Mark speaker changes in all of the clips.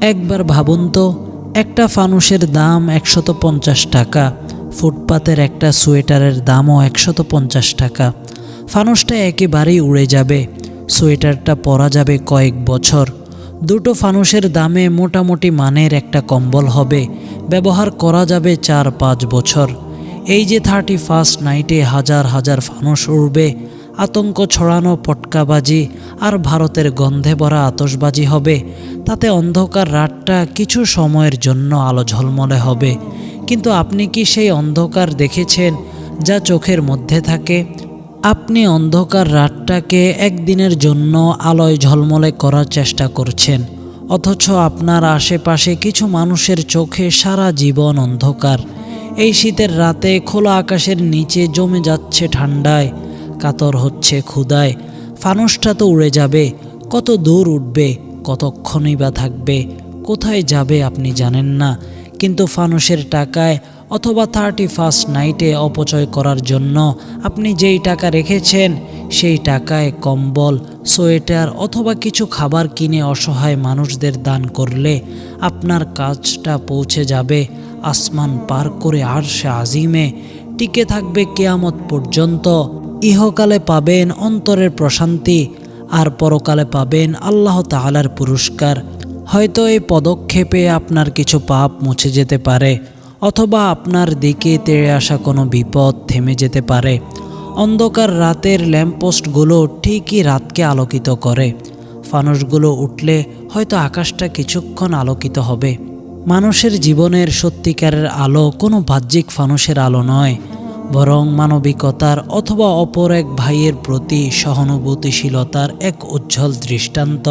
Speaker 1: একবার ভাবুন তো, একটা ফানুসের দাম একশত পঞ্চাশ টাকা, ফুটপাতের একটা সোয়েটারের দামও একশত পঞ্চাশ টাকা। ফানুসটা একেবারেই উড়ে যাবে, সোয়েটারটা পরা যাবে কয়েক বছর। দুটো ফানুসের দামে মোটামুটি মানের একটা কম্বল হবে, ব্যবহার করা যাবে চার পাঁচ বছর। এই যে থার্টি ফার্স্ট নাইটে হাজার হাজার ফানুস উড়বে, আতঙ্ক ছড়ানো পটকাবাজি আর ভারতের গন্ধে ভরা আতসবাজি হবে তাতে অন্ধকার রাতটা কিছু সময়ের জন্য আলো ঝলমলে হবে। কিন্তু আপনি কি সেই অন্ধকার দেখেছেন যা চোখের মধ্যে থাকে? আপনি অন্ধকার রাতটাকে একদিনের জন্য আলোয় ঝলমলে করার চেষ্টা করছেন, অথচ আপনার আশেপাশে কিছু মানুষের চোখে সারা জীবন অন্ধকার। এই শীতের রাতে খোলা আকাশের নিচে জমে যাচ্ছে ঠান্ডায়, কাতর হচ্ছে ক্ষুদায় ফানুসটা তো উড়ে যাবে, কত দূর উঠবে? কতক্ষণই বা থাকবে, কোথায় যাবে আপনি জানেন না, কিন্তু ফানুসের টাকায় অথবা থার্টি ফার্স্ট নাইটে অপচয় করার জন্য আপনি যেই টাকা রেখেছেন, সেই টাকায় কম্বল, সোয়েটার অথবা কিছু খাবার কিনে অসহায় মানুষদের দান করলে আপনার কাজটা পৌঁছে যাবে, আসমান পার করে আর সে আজিমে, টিকে থাকবে কেয়ামত পর্যন্ত, ইহকালে পাবেন অন্তরের প্রশান্তি আর পরকালে পাবেন আল্লাহ তাআলার পুরস্কার। হয়তো এই পদক্ষেপে আপনার কিছু পাপ মুছে যেতে পারে, অথবা আপনার দিকে তেড়ে আসা কোনো বিপদ থেমে যেতে পারে। অন্ধকার রাতের ল্যাম্পপোস্টগুলো ঠিকই রাতকে আলোকিত করে। ফানুসগুলো উঠলে হয়তো আকাশটা কিছুক্ষণ আলোকিত হবে। মানুষের জীবনের সত্যিকারের আলো কোনো বাহ্যিক ফানুসের আলো নয়। বরং মানবিকতার অথবা অপর এক ভাইয়ের প্রতি সহানুভূতিশীলতার এক উজ্জ্বল দৃষ্টান্ত।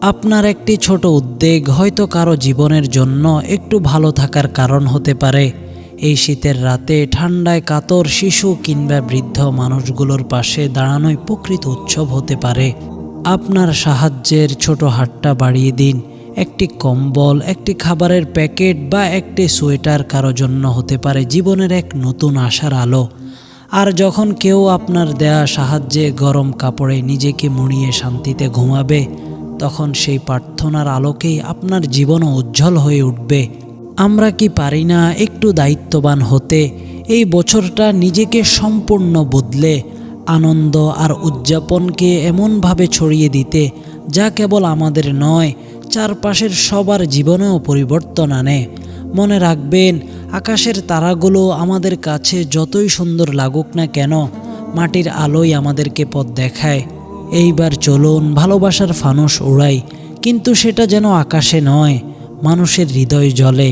Speaker 1: আপনার একটি ছোট উদ্বেগ হয়তো কারও জীবনের জন্য একটু ভালো থাকার কারণ হতে পারে। এই শীতের রাতে ঠান্ডায় কাতর শিশু কিংবা বৃদ্ধ মানুষগুলোর পাশে দাঁড়ানোই প্রকৃত উৎসব হতে পারে। আপনার সাহায্যের ছোট হাতটা বাড়িয়ে দিন। একটি কম্বল, একটি খাবারের প্যাকেট বা একটি সোয়েটার কারও জন্য হতে পারে জীবনের এক নতুন আশার আলো। আর যখন কেউ আপনার দেয়া সাহায্যে গরম কাপড়ে নিজেকে মুড়িয়ে শান্তিতে ঘুমাবে, তখন সেই প্রার্থনার আলোকেই আপনার জীবনও উজ্জ্বল হয়ে উঠবে। আমরা কি পারি না একটু দায়িত্ববান হতে, এই বছরটা নিজেকে সম্পূর্ণ বদলে, আনন্দ আর উদযাপনকে এমনভাবে ছড়িয়ে দিতে, যা কেবল আমাদের নয় চারপাশের সবার জীবনেও পরিবর্তন আনে। মনে রাখবেন, আকাশের তারাগুলো আমাদের কাছে যতই সুন্দর লাগুক না কেন, মাটির আলোই আমাদেরকে পথ দেখায়। এইবার চলুন ভালোবাসার ফানুস উড়াই, কিন্তু সেটা যেন আকাশে নয়, মানুষের হৃদয় জলে।